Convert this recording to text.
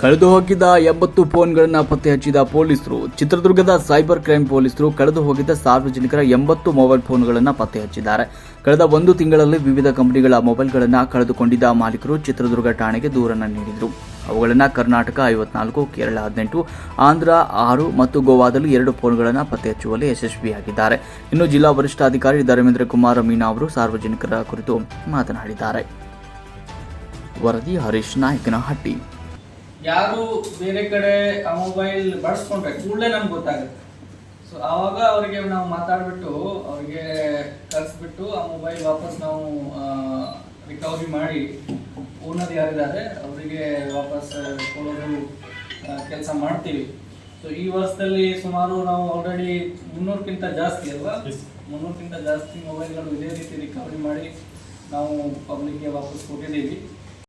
ಕಳೆದು ಹೋಗಿದ್ದ ಎಂಬತ್ತು ಫೋನ್ಗಳನ್ನು ಪತ್ತೆ ಹಚ್ಚಿದ ಪೊಲೀಸರು, ಚಿತ್ರದುರ್ಗದ ಸೈಬರ್ ಕ್ರೈಮ್ ಪೊಲೀಸರು ಕಳೆದು ಹೋಗಿದ್ದ ಸಾರ್ವಜನಿಕರ ಎಂಬತ್ತು ಮೊಬೈಲ್ ಫೋನ್ಗಳನ್ನು ಪತ್ತೆ ಹಚ್ಚಿದ್ದಾರೆ ಕಳೆದ ಒಂದು ತಿಂಗಳಲ್ಲಿ ವಿವಿಧ ಕಂಪನಿಗಳ ಮೊಬೈಲ್ಗಳನ್ನು ಕಳೆದುಕೊಂಡಿದ್ದ ಮಾಲೀಕರು ಚಿತ್ರದುರ್ಗ ಠಾಣೆಗೆ ದೂರನ್ನು ನೀಡಿದರು. ಅವುಗಳನ್ನು ಕರ್ನಾಟಕ ಐವತ್ನಾಲ್ಕು, ಕೇರಳ ಹದಿನೆಂಟು, ಆಂಧ್ರ ಆರು ಮತ್ತು ಗೋವಾದಲ್ಲಿ ಎರಡು ಫೋನ್ಗಳನ್ನು ಪತ್ತೆ ಹಚ್ಚುವಲ್ಲಿ ಯಶಸ್ವಿಯಾಗಿದ್ದಾರೆ. ಇನ್ನು ಜಿಲ್ಲಾ ವರಿಷ್ಠಾಧಿಕಾರಿ ಧರ್ಮೇಂದ್ರ ಕುಮಾರ ಮೀನಾ ಅವರು ಸಾರ್ವಜನಿಕರ ಕುರಿತು ಮಾತನಾಡಿದ್ದಾರೆ. ವರದಿ ಹರೀಶ್ ನಾಯಕನಹಟ್ಟಿ. ಯಾರು ಬೇರೆ ಕಡೆ ಆ ಮೊಬೈಲ್ ಬಳಸ್ಕೊಂಡ್ರೆ ಕೂಡಲೇ ನಮ್ಗೆ ಗೊತ್ತಾಗುತ್ತೆ. ಸೊ ಆವಾಗ ಅವರಿಗೆ ನಾವು ಮಾತಾಡ್ಬಿಟ್ಟು ಅವ್ರಿಗೆ ಕಲಿಸ್ಬಿಟ್ಟು ಆ ಮೊಬೈಲ್ ವಾಪಸ್ ನಾವು ರಿಕವರಿ ಮಾಡಿ ಓನರ್ ಯಾರಿದ್ದಾರೆ ಅವರಿಗೆ ವಾಪಸ್ ಕೊಡೋದು ಕೆಲಸ ಮಾಡ್ತೀವಿ. ಸೊ ಈ ವರ್ಷದಲ್ಲಿ ಸುಮಾರು ನಾವು ಆಲ್ರೆಡಿ ಮುನ್ನೂರಕ್ಕಿಂತ ಜಾಸ್ತಿ ಅಲ್ವಾ? ಮುನ್ನೂರಕ್ಕಿಂತ ಜಾಸ್ತಿ ಮೊಬೈಲ್ಗಳು ಇದೇ ರೀತಿ ರಿಕವರಿ ಮಾಡಿ ನಾವು ಪಬ್ಲಿಕ್ಗೆ ವಾಪಸ್ ಕೊಟ್ಟಿದ್ದೀವಿ.